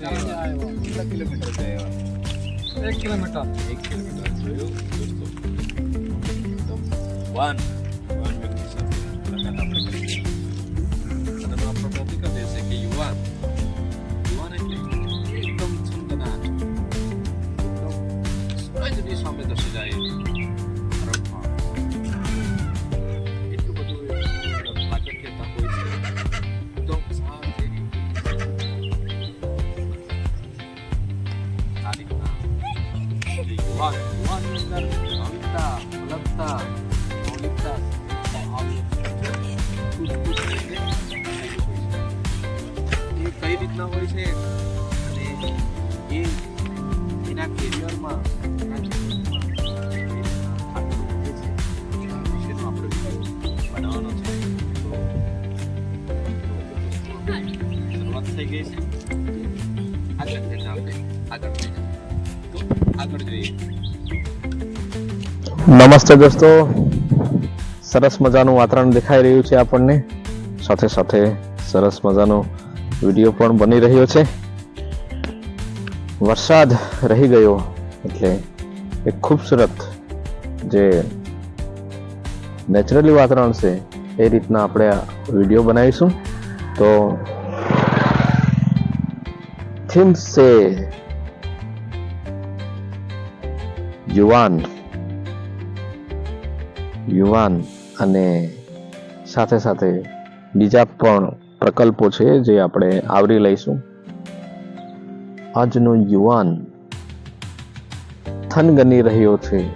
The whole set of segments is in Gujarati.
કેટલા કિલોમીટર છે એક કિલોમીટર એક કિલોમીટર જોયું દોસ્તો એકદમ વન વન વ્યક્તિ સાથે મુલાકાત આપણે કરી છે અને એનો આપણો ટોપિક જ એ છે કે યુવાન યુવાન એટલે એકદમ છંદનાટ એકદમ સૂરજની સામે દર્શી જાય યુવાનની અંદર ભાવિકતા અલગતા મૌલિકતા એ કઈ રીતના હોય છે? અને એ એના કેરિયરમાં બનાવવાનો છે? શરૂઆત થઈ ગઈ છે. નમસ્તે દોસ્તો. સરસ મજાનું વાતાવરણ દેખાઈ રહ્યું છે આપણને. સાથે સાથે સરસ મજાનો વીડિયો પણ બની રહ્યો છે. વરસાદ રહી ગયો એટલે એક ખૂબસૂરત જે નેચરલી વાતાવરણ છે એ રીતના આપણે આ વીડિયો બનાવીશું. તો થીમ્સ છે યુવાન યુવાન અને સાથે સાથે બીજા પણ પ્રકલ્પો છે જે આપણે આવરી લઈશું. આજનો યુવાન થનગની રહ્યો છે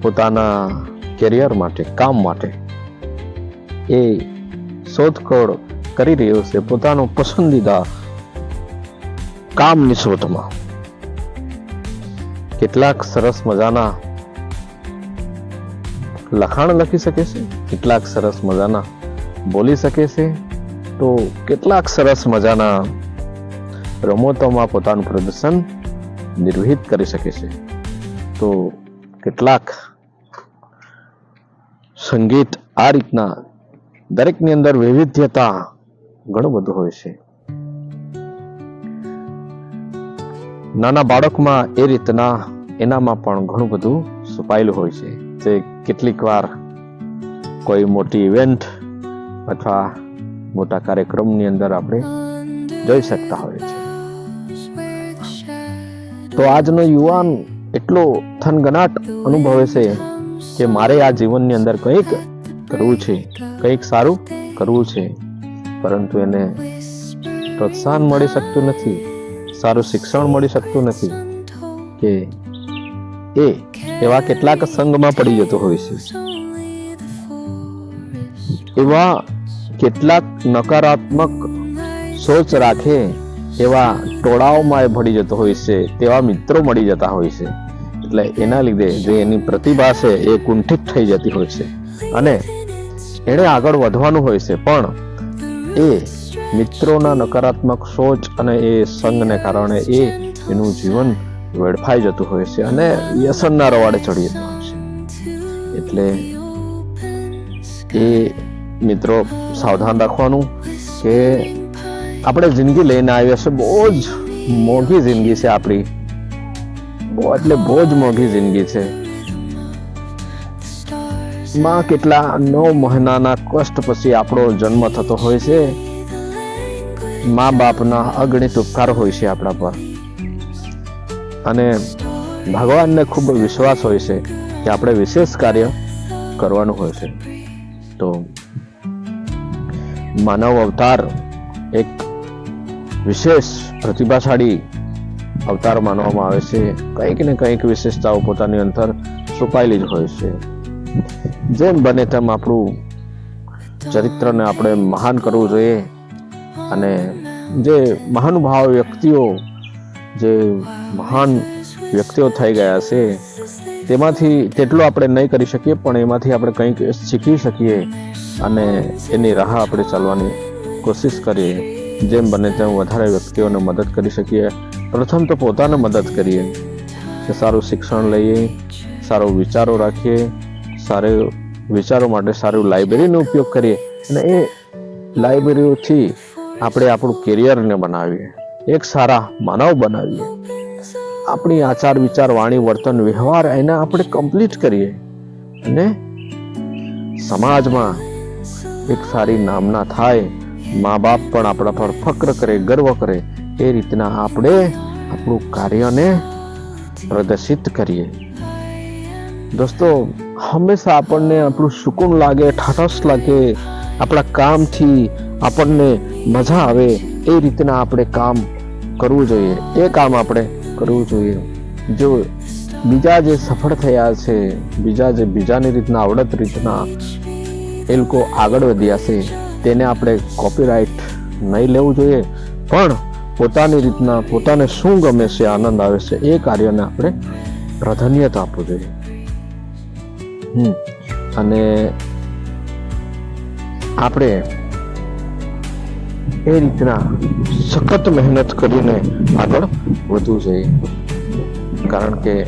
પોતાના કેરિયર માટે, કામ માટે. એ શોધખોળ કરી રહ્યો છે પોતાનો પસંદીદા કામની શોધમાં. કેટલાક સરસ મજાના લખાણ લખી શકે છે, કેટલાક સરસ મજાના બોલી શકે છે, તો કેટલાક સરસ મજાના રમતોમાં પોતાનું પ્રદર્શન નિર્વહિત કરી શકે છે. તો કેટલાક સંગીત આ રીતના દરેકની અંદર વૈવિધ્યતા ઘણું બધું હોય છે. નાના બાળકમાં એ રીતના એનામાં પણ ઘણું બધું છુપાયેલું હોય છે. તે કેટલીક વાર કોઈ મોટી ઇવેન્ટ અથવા મોટા કાર્યક્રમની અંદર આપણે જોઈ શકતા હોઈએ છીએ. તો આજનો યુવાન એટલો થનગનાટ અનુભવે છે કે મારે આ જીવનની અંદર કંઈક કરવું છે, કંઈક સારું કરવું છે. પરંતુ એને પ્રોત્સાહન મળી શકતું નથી. સારું શિક્ષણ મળી શકતું નથી. કે એ એવા કેટલાક સંઘમાં પડી જતો હોય છે. એવા કેટલાક નકારાત્મક સોચ રાખે એવા ટોળાઓમાં એ ભળી જતો હોય છે, તેવા મિત્રો મળી જતા હોય છે. એટલે એના લીધે જે એની પ્રતિભા છે એ કુંઠિત થઈ જતી હોય છે. અને એણે આગળ વધવાનું હોય છે, પણ એ મિત્રોના નકારાત્મક સોચ અને એ સંઘને કારણે એ એનું જીવન વેડફાઈ જતું હોય છે અને વ્યસનના રવાડે ચડી જતું હોય છે એટલે એ મિત્રો સાવધાન રાખવાનું કે આપણે જિંદગી લઈને આવ્યા છે બહુ જ મોંઘી જિંદગી છે આપણી. એટલે બહુ જ મોંઘી જિંદગી છે. માં કેટલા નવ મહિનાના કષ્ટ પછી આપણો જન્મ થતો હોય છે. મા બાપના અગણિત ઉપકાર હોય છે આપણા પર. અને ભગવાનને ખૂબ વિશ્વાસ હોય છે કે આપણે વિશેષ કાર્ય કરવાનું હોય છે. તો માનવ અવતાર એક વિશેષ પ્રતિભાશાળી અવતાર માનવામાં આવે છે. કંઈક ને કંઈક વિશેષતાઓ પોતાની અંદર છુપાયેલી જ હોય છે. જેમ બને તેમ આપણું ચરિત્રને આપણે મહાન કરવું જોઈએ. અને જે મહાનુભાવ વ્યક્તિઓ, જે મહાન વ્યક્તિઓ થઈ ગયા છે, તેમાંથી તેટલું આપણે નહીં કરી શકીએ, પણ એમાંથી આપણે કંઈક શીખી શકીએ અને એની રાહ આપણે ચાલવાની કોશિશ કરીએ. જેમ બને તેમ વધારે વ્યક્તિઓને મદદ કરી શકીએ. પ્રથમ તો પોતાને મદદ કરીએ કે સારું શિક્ષણ લઈએ, સારો વિચારો રાખીએ, સારું વિચારો માટે સારું લાઇબ્રેરીનો ઉપયોગ કરીએ. અને એ લાઇબ્રેરીઓથી આપણે આપણું કેરિયરને બનાવીએ. એક સારા માનવ બનાવીએ. આપણી આચાર વિચાર, વાણી, વર્તન, વ્યવહાર એને આપણે કમ્પ્લીટ કરીએ. અને સમાજમાં એક સારી નામના થાય, મા બાપ પણ આપણા પર ફક્ર કરે, ગર્વ કરે, એ રીતના આપણે આપણું કાર્યને પ્રદર્શિત કરીએ. દોસ્તો, હંમેશા આપણને આપણું સુકૂન લાગે, ઠાઠસ લાગે આપણા કામથી આપણને મજા આવે એ રીતના આપણે કામ કરવું જોઈએ. એ કામ આપણે કરવું જોઈએ. જો બીજા જે સફળ થયા છે, બીજા જે બીજાની રીતના આવડત રીતના એ લોકો આગળ વધ્યા છે, તેને આપણે કોપીરાઇટ નહીં લેવું જોઈએ. પણ પોતાની રીતના, પોતાને શું ગમે છે, આનંદ આવે છે, એ કાર્યને આપણે પ્રાધાન્યતા આપવું જોઈએ. અને આપણે એ રીતના સખત મહેનત કરીને આગળ વધવું જોઈએ. કારણ કે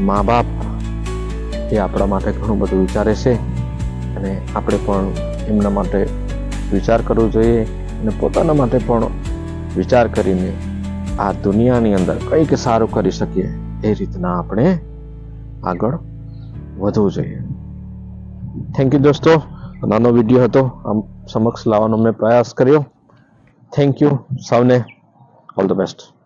મા બાપ એ આપણા માટે ઘણું બધું વિચારે છે અને આપણે પણ એમના માટે વિચાર કરવો જોઈએ અને પોતાના માટે પણ વિચાર કરીને આ દુનિયાની અંદર કંઈક સારું કરી શકીએ એ રીતના આપણે આગળ વધવું જોઈએ. થેન્ક યુ દોસ્તો. નાનો વીડિયો હતો. આમ સમક્ષ લાવવાનો મેં પ્રયાસ કર્યો. થેન્ક યુ સૌને. All the best